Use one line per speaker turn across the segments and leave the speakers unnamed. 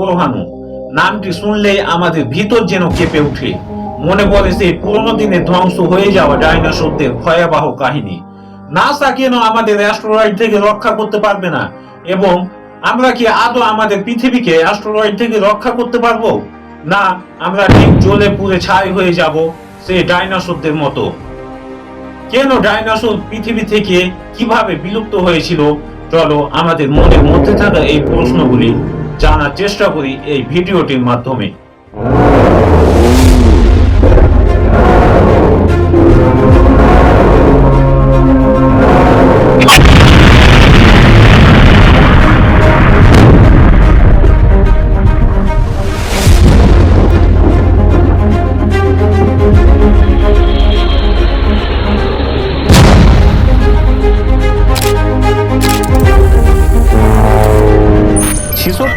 গ্রহাণু নামটি শুনলেই আমাদের ভিতর যেন কেঁপে ওঠে। মনে পড়ে সেই পুরোনো দিনে ধ্বংস হয়ে যাওয়া ডাইনোসরদের ভয়াবহ কাহিনী। নাসা কেন আমাদের অ্যাস্ট্রয়েড থেকে রক্ষা করতে পারবে না? এবং আমরা কি আদৌ আমাদের পৃথিবীকে অ্যাস্ট্রয়েড থেকে রক্ষা করতে পারব? না, আমরা ঠিক জ্বলে পুড়ে ছাই হয়ে যাব সেই ডাইনোসরদের মতো। কেন ডাইনোসর পৃথিবী থেকে কীভাবে বিলুপ্ত হয়েছিল? চলো আমাদের মনের মধ্যে থাকা এই প্রশ্নগুলি জানার চেষ্টা করি এই ভিডিওটির মাধ্যমে।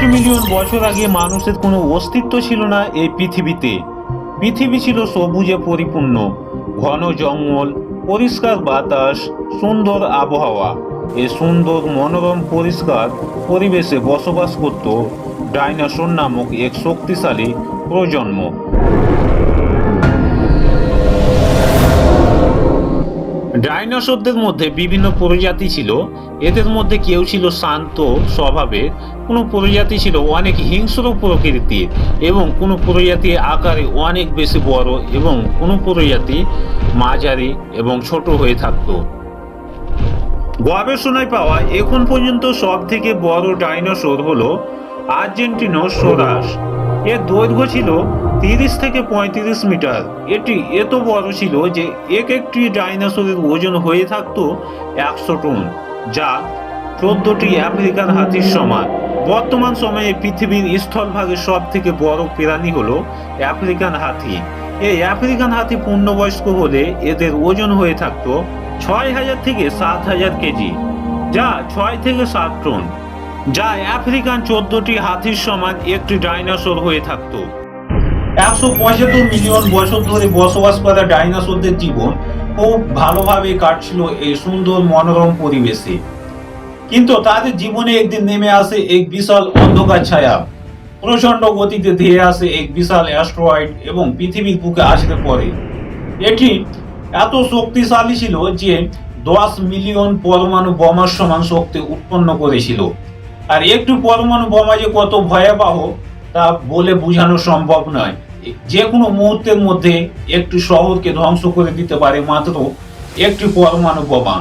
ছেষট্টি মিলিয়ন বছর আগে মানুষের কোনো অস্তিত্ব ছিল না এই পৃথিবীতে। পৃথিবী ছিল সবুজে পরিপূর্ণ, ঘন জঙ্গল, পরিষ্কার বাতাস, সুন্দর আবহাওয়া। এই সুন্দর, মনোরম, পরিষ্কার পরিবেশে বসবাস করত ডাইনাসোর নামক এক শক্তিশালী প্রজন্ম। ডাইনোসরদের মধ্যে বিভিন্ন প্রজাতি ছিল। এদের মধ্যে কেউ ছিল শান্ত স্বভাবের কোনো প্রজাতি ছিল অনেক হিংস্র প্রকৃতির এবং কোনো প্রজাতি আকারে অনেক বেশি বড় এবং কোনো প্রজাতি মাঝারি এবং ছোট হয়ে থাকতো। গবেষণায় পাওয়া এখন পর্যন্ত সব থেকে বড় ডাইনোসর হলো আর্জেন্টিনোসোরাস এর দৈর্ঘ্য ছিল তিরিশ থেকে পঁয়ত্রিশ মিটার। এটি এত বড় ছিল যে এক একটি ডাইনোসরের ওজন হয়ে থাকতো একশো টন, যা চোদ্দটি আমেরিকান হাতির সমান। বর্তমান সময়ে পৃথিবীর স্থলভাগের সব থেকে বড় প্রাণী হলো আফ্রিকান হাতি। এই আফ্রিকান হাতি পূর্ণবয়স্ক হলে এদের ওজন হয়ে থাকতো ছয় হাজার থেকে সাত হাজার কেজি, যা ছয় থেকে সাত টন। যা আফ্রিকান চোদ্দটি হাতির সমান একটি ডাইনোসর হয়ে থাকতো। একশো পঁচাত্তর মিলিয়ন বছর ধরে বসবাস করা ডাইনোসরদের জীবন খুব ভালোভাবে কাটছিল এই সুন্দর মনোরম পরিবেশে। কিন্তু তাদের জীবনে একদিন নেমে আসে এক বিশাল অন্ধকার ছায়া। প্রচণ্ড গতিতে ধেয়ে আসে এক বিশাল অ্যাস্ট্রয়েড এবং পৃথিবীর বুকে আসতে পড়ে। এটি এত শক্তিশালী ছিল যে দশ মিলিয়ন পরমাণু বোমার সমান শক্তি উৎপন্ন করেছিল। আর একটু পরমাণু বোমা যে কত ভয়াবহ, তা বলে বোঝানো সম্ভব নয়। যে কোনো মুহূর্তের মধ্যে একটি শহরকে ধ্বংস করে দিতে পারে মাত্র একটি পরমাণু বোমা।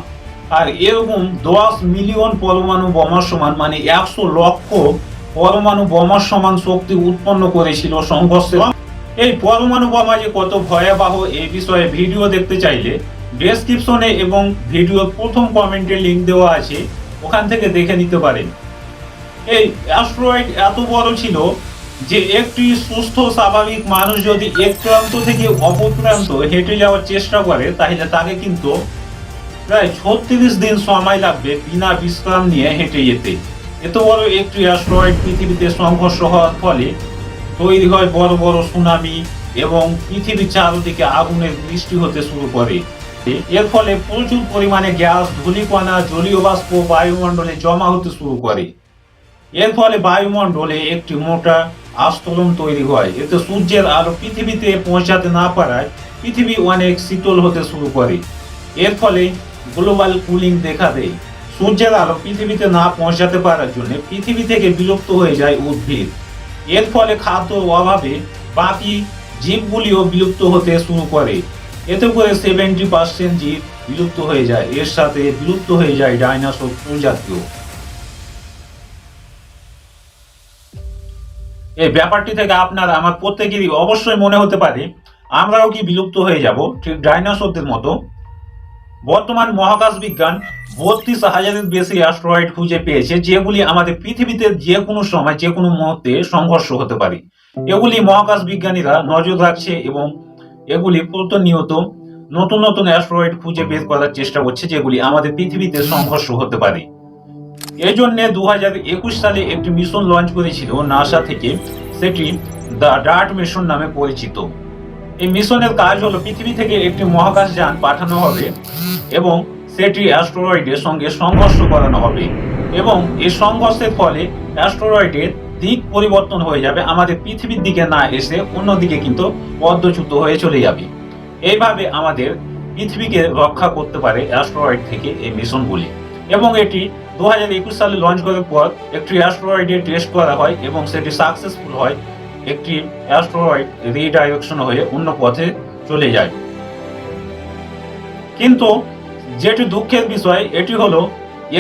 আর এরকম দশ মিলিয়ন পরমাণু বোমার সমান মানে একশো লক্ষ পরমাণু বোমার সমান শক্তি উৎপন্ন করেছিল সংঘর্ষে। এই পরমাণু বোমা যে কত ভয়াবহ এই বিষয়ে ভিডিও দেখতে চাইলে ডেসক্রিপশনে এবং ভিডিওর প্রথম কমেন্টে লিঙ্ক দেওয়া আছে, ওখান থেকে দেখে নিতে পারেন। এই অ্যাস্ট্রয়েড এত বড় ছিল যে একটি সুস্থ, স্বাভাবিক মানুষ যদি এক প্রান্ত থেকে অপর প্রান্ত হেঁটে যাওয়ার চেষ্টা করে, তাহলে তাকে কিন্তু প্রায় ছত্রিশ দিন সময় লাগবে বিনা বিশ্রাম নিয়ে হেঁটে যেতে। এত বড় একটি অ্যাস্ট্রয়েড পৃথিবীতে সংঘর্ষ হওয়ার ফলে তৈরি হয় বড় বড় সুনামি এবং পৃথিবীর চারদিকে আগুনের বৃষ্টি হতে শুরু করে। এর ফলে প্রচুর পরিমাণে গ্যাস, ধূলিকণা জলীয় বাষ্প বায়ুমণ্ডলে জমা হতে শুরু করে। এর ফলে বায়ুমণ্ডলে একটি মোটা আস্তরণ তৈরি হয়। এতে সূর্যের আলো পৃথিবীতে পৌঁছাতে না পারায় পৃথিবী অনেক শীতল হতে শুরু করে। এর ফলে গ্লোবাল কুলিং দেখা দেয়। সূর্যের আলো পৃথিবীতে না পৌঁছাতে পারার জন্য পৃথিবী থেকে বিলুপ্ত হয়ে যায় উদ্ভিদ। এর ফলে খাদ্য অভাবে বাকি জীবগুলিও বিলুপ্ত হতে শুরু করে। এতে করে সেভেন্টি পার্সেন্ট জীব বিলুপ্ত হয়ে যায়। এর সাথে বিলুপ্ত হয়ে যায় ডাইনোসর প্রজাতিও। এই ব্যাপারটি থেকে আপনার আমার প্রত্যেকেরই অবশ্যই মনে হতে পারে, আমরাও কি বিলুপ্ত হয়ে যাব? ঠিক ডাইনোসরদের মতো। বর্তমান মহাকাশ বিজ্ঞান বত্রিশ হাজারের বেশি অ্যাস্ট্রয়েড খুঁজে পেয়েছে, যেগুলি আমাদের পৃথিবীতে যে কোনো সময়, যে কোনো মুহূর্তে সংঘর্ষ হতে পারে। এগুলি মহাকাশ বিজ্ঞানীরা নজর রাখছে এবং এগুলি প্রতিনিয়ত নতুন নতুন অ্যাস্ট্রয়েড খুঁজে বের করার চেষ্টা করছে, যেগুলি আমাদের পৃথিবীতে সংঘর্ষ হতে পারে। এই জন্য দু সালে একটি মিশন লঞ্চ করেছিল নাসা থেকে। সেটি দ্য ডার্ট মিশন নামে পরিচিত। এই মিশনের কাজ হলো পৃথিবী থেকে একটি মহাকাশ যান পাঠানো হবে এবং সেটি অ্যাস্ট্রয়েডের সঙ্গে সংঘর্ষ করানো হবে এবং এই সংঘর্ষের ফলে অ্যাস্ট্রয়েডের দিক পরিবর্তন হয়ে যাবে, আমাদের পৃথিবীর দিকে না এসে অন্যদিকে কিন্তু পদ্মচ্যুত হয়ে চলে যাবে। এইভাবে আমাদের পৃথিবীকে রক্ষা করতে পারে অ্যাস্ট্রয়েড থেকে এই মিশনগুলি এবং এটি দু হাজার একুশ সালে লঞ্চ করার পর একটি অ্যাস্ট্রয়েডে টেস্ট করা হয় এবং সেটি সাকসেসফুল হয়। একটি অ্যাস্ট্রয়েড রিডাইরেকশন হয়ে অন্য পথে চলে যায়। কিন্তু যেটি দুঃখের বিষয়, এটি হলো,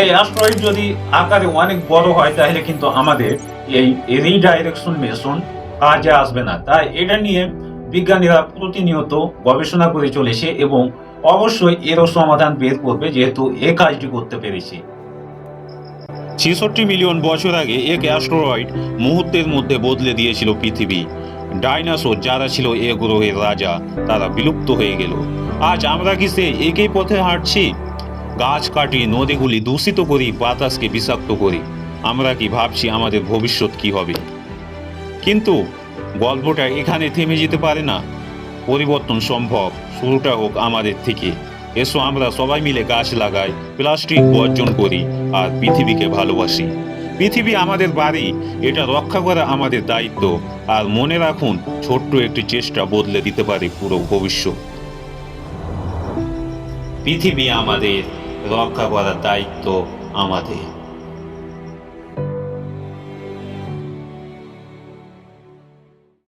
এই অ্যাস্ট্রয়েড যদি আকারে অনেক বড় হয়, তাহলে কিন্তু আমাদের এই রিডাইরেকশন মেশন কাজে আসবে না। তাই এটা নিয়ে বিজ্ঞানীরা প্রতিনিয়ত গবেষণা করে চলেছে এবং অবশ্যই এরও সমাধান বের করবে, যেহেতু এ কাজটি করতে পেরেছে। ছেষট্টি মিলিয়ন বছর আগে এক অ্যাস্ট্রয়েড মুহূর্তের মধ্যে বদলে দিয়েছিল পৃথিবী। ডাইনোসর যারা ছিল এ গ্রহের রাজা, তারা বিলুপ্ত হয়ে গেল। আজ আমরা কি সে একই পথে হাঁটছি? গাছ কাটি, নদীগুলি দূষিত করি, বাতাসকে বিষাক্ত করি। আমরা কি ভাবছি আমাদের ভবিষ্যৎ কি হবে? কিন্তু গল্পটা এখানে থেমে যেতে পারে না। পরিবর্তন সম্ভব। শুরুটা হোক আমাদের থেকে। এসো আমরা সবাই মিলে গাছ লাগাই, প্লাস্টিক বর্জন করি আর পৃথিবীকে ভালোবাসি। পৃথিবী আমাদের বাড়ি, এটা রক্ষা করা আমাদের দায়িত্ব আর মনে রাখুন, ছোট্ট একটি চেষ্টা বদলে দিতে পারে পুরো ভবিষ্যৎ। পৃথিবী আমাদের রক্ষা করার দায়িত্ব আমাদের।